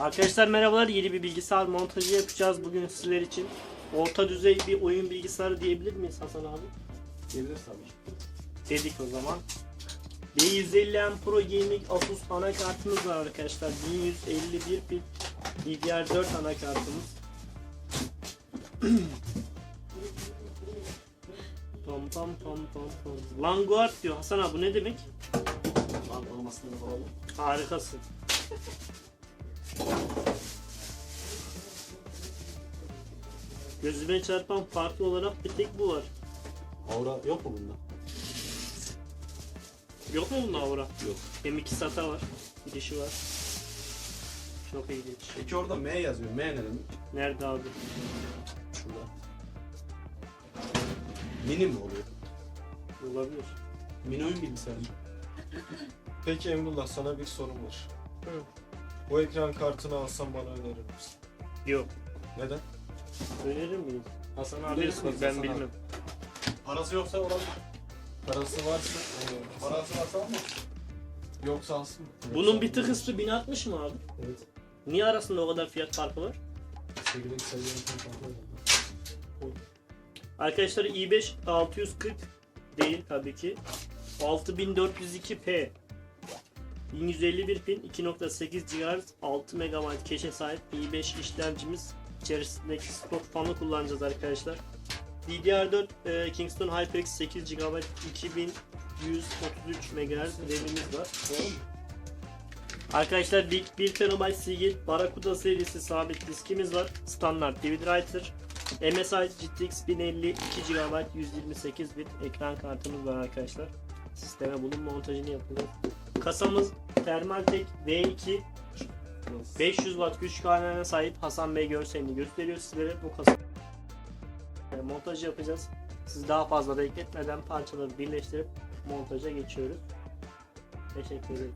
Arkadaşlar merhabalar. Yeni bir bilgisayar montajı yapacağız bugün sizler için. Orta düzey bir oyun bilgisayarı diyebilir miyiz Hasan abi? Diyebiliriz tabii. Dedik o zaman. B150M Pro Gaming Asus anakartımız var arkadaşlar. 1151 bit DDR4 anakartımız. pam pam pam pam pam. Vanguard diyor Hasan abi bu ne demek? Lan olmasını. Harikasın. Gözüme çarpan farklı olarak bir tek bu var. Aura yok mu bunda? Yok mu bunda aura? Yok. M2 SATA var. Bir dişi var. Çok ilginç. Peki orada M yazıyor. M ne demek? Nerede abi? Şurada. Mini mi oluyor? Olabilir. Mini oyun bilgisayarı. Peki Emrullah sana bir sorum var. Hı. Bu ekran kartını alsam bana önerir misin? Yok. Neden? Önerir miyiz? Hasan abi ben Hasan abi. bilmem. Parası yoksa olabilir. Parası varsa Parası varsa ama. yoksa alsın. Bunun bir tık üstü 1060 mı abi? Evet. Niye arasında o kadar fiyat farkı var? Sevgili sevgilim kontrol Arkadaşlar i5 640 değil tabii ki. 6402P 1151 pin 2.8 GHz 6 MB cache'e sahip i5 işlemcimiz içerisindeki stok fanı kullanacağız arkadaşlar. DDR4 e, Kingston HyperX 8 GB 2133 MHz RAM'imiz var. Arkadaşlar 1, 1 TB Seagate Barracuda serisi sabit diskimiz var. Standart DVD writer. MSI GTX 1050 2 GB 128 bit ekran kartımız var arkadaşlar. Sisteme bunun montajını yapacağız. Kasamız Thermaltake V2 500 Watt güç kaynağına sahip Hasan Bey görselini gösteriyor sizlere bu kasa. Montaj yapacağız. Siz daha fazla bekletmeden parçaları birleştirip montaja geçiyoruz. Teşekkür ederim.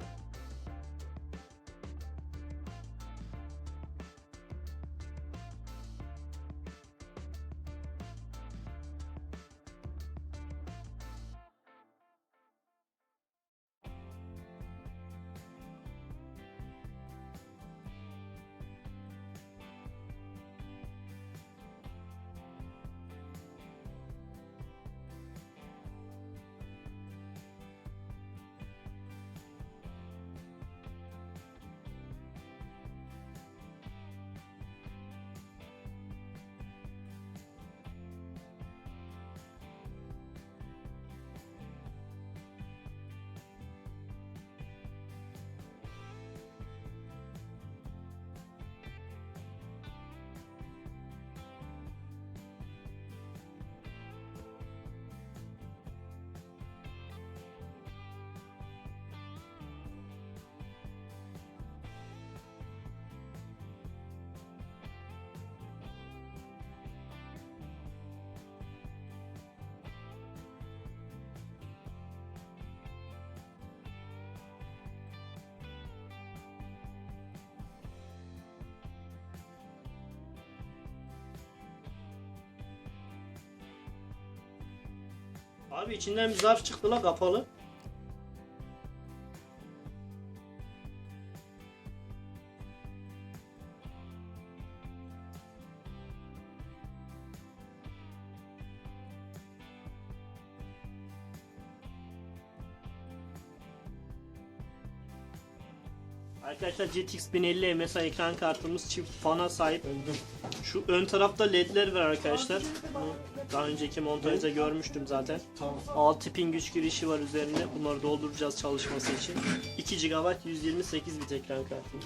Abi içinden bir zarf çıktı la kapalı. Arkadaşlar GTX 1050 MSI ekran kartımız çift fana sahip. Öldüm. Şu ön tarafta ledler var arkadaşlar. Bunu daha önceki montajda görmüştüm zaten. Tamam. 6 pin güç girişi var üzerinde. Bunları dolduracağız çalışması için. 2 GB 128 bit ekran kartımız.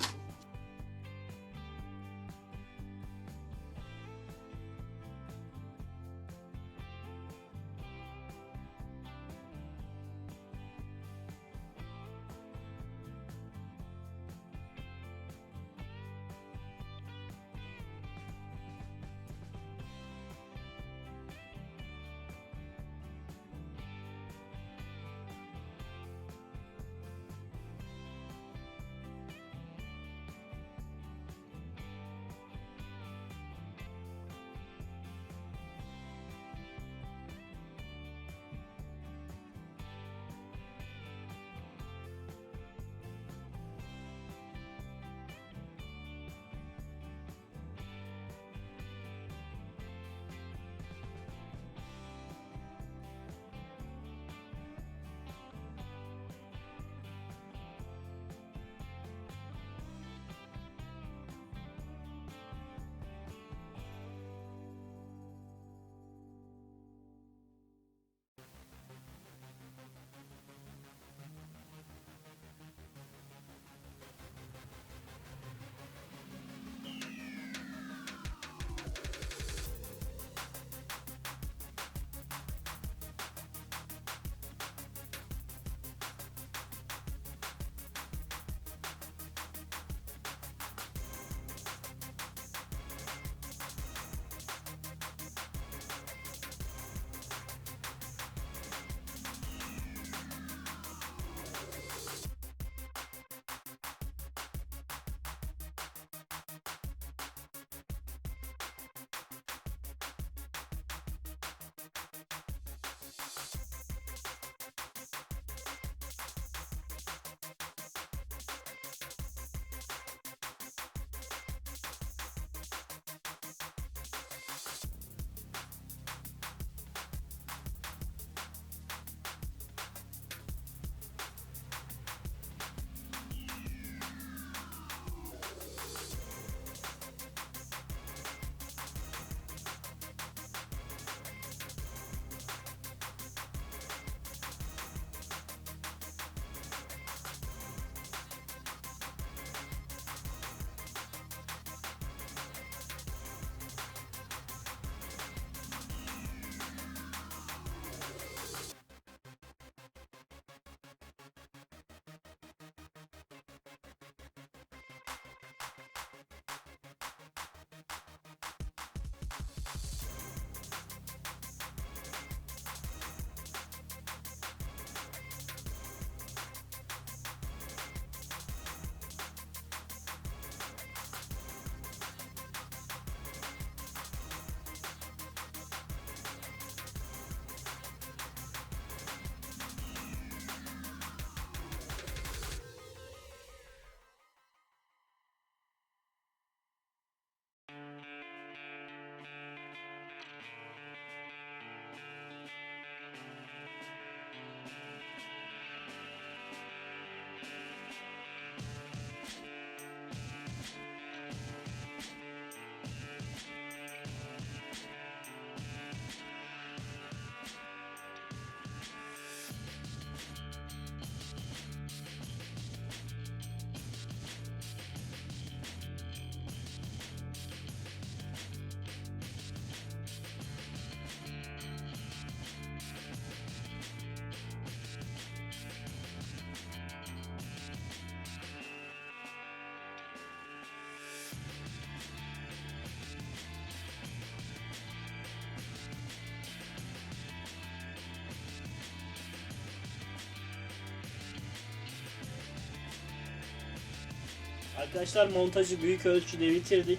Arkadaşlar montajı büyük ölçüde bitirdik.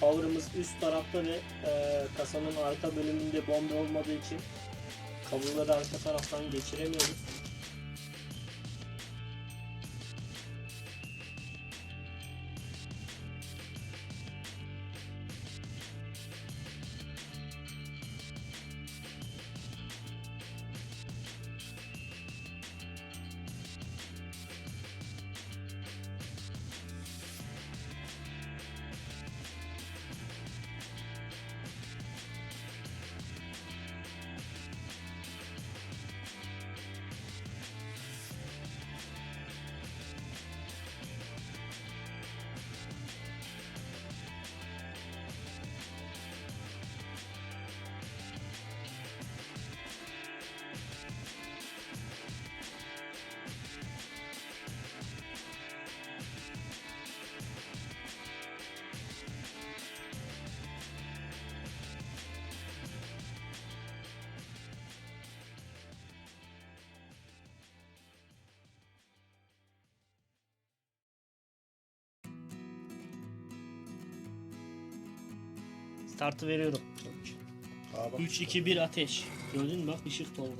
Power'ımız üst tarafta ve e, kasanın arka bölümünde bomba olmadığı için kabloları arka taraftan geçiremiyoruz. Startı veriyorum. Aa, bak. 3 2 1 ateş. Gördün mü bak ışık doldu.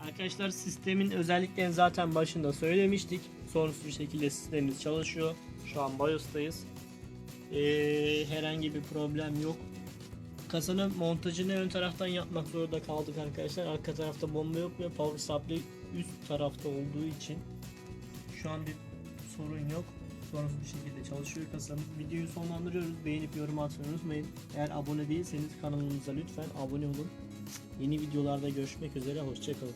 Arkadaşlar sistemin özelliklerini zaten başında söylemiştik. Sorunsuz bir şekilde sistemimiz çalışıyor. Şu an BIOS'tayız. Ee, herhangi bir problem yok. Kasanın montajını ön taraftan yapmak zorunda kaldık arkadaşlar. Arka tarafta bomba yok ve power supply üst tarafta olduğu için şu an bir sorun yok. Sorunsuz bir şekilde çalışıyor kasamız. Videoyu sonlandırıyoruz. Beğenip yorum atmayı unutmayın. Eğer abone değilseniz kanalımıza lütfen abone olun. Yeni videolarda görüşmek üzere. Hoşçakalın.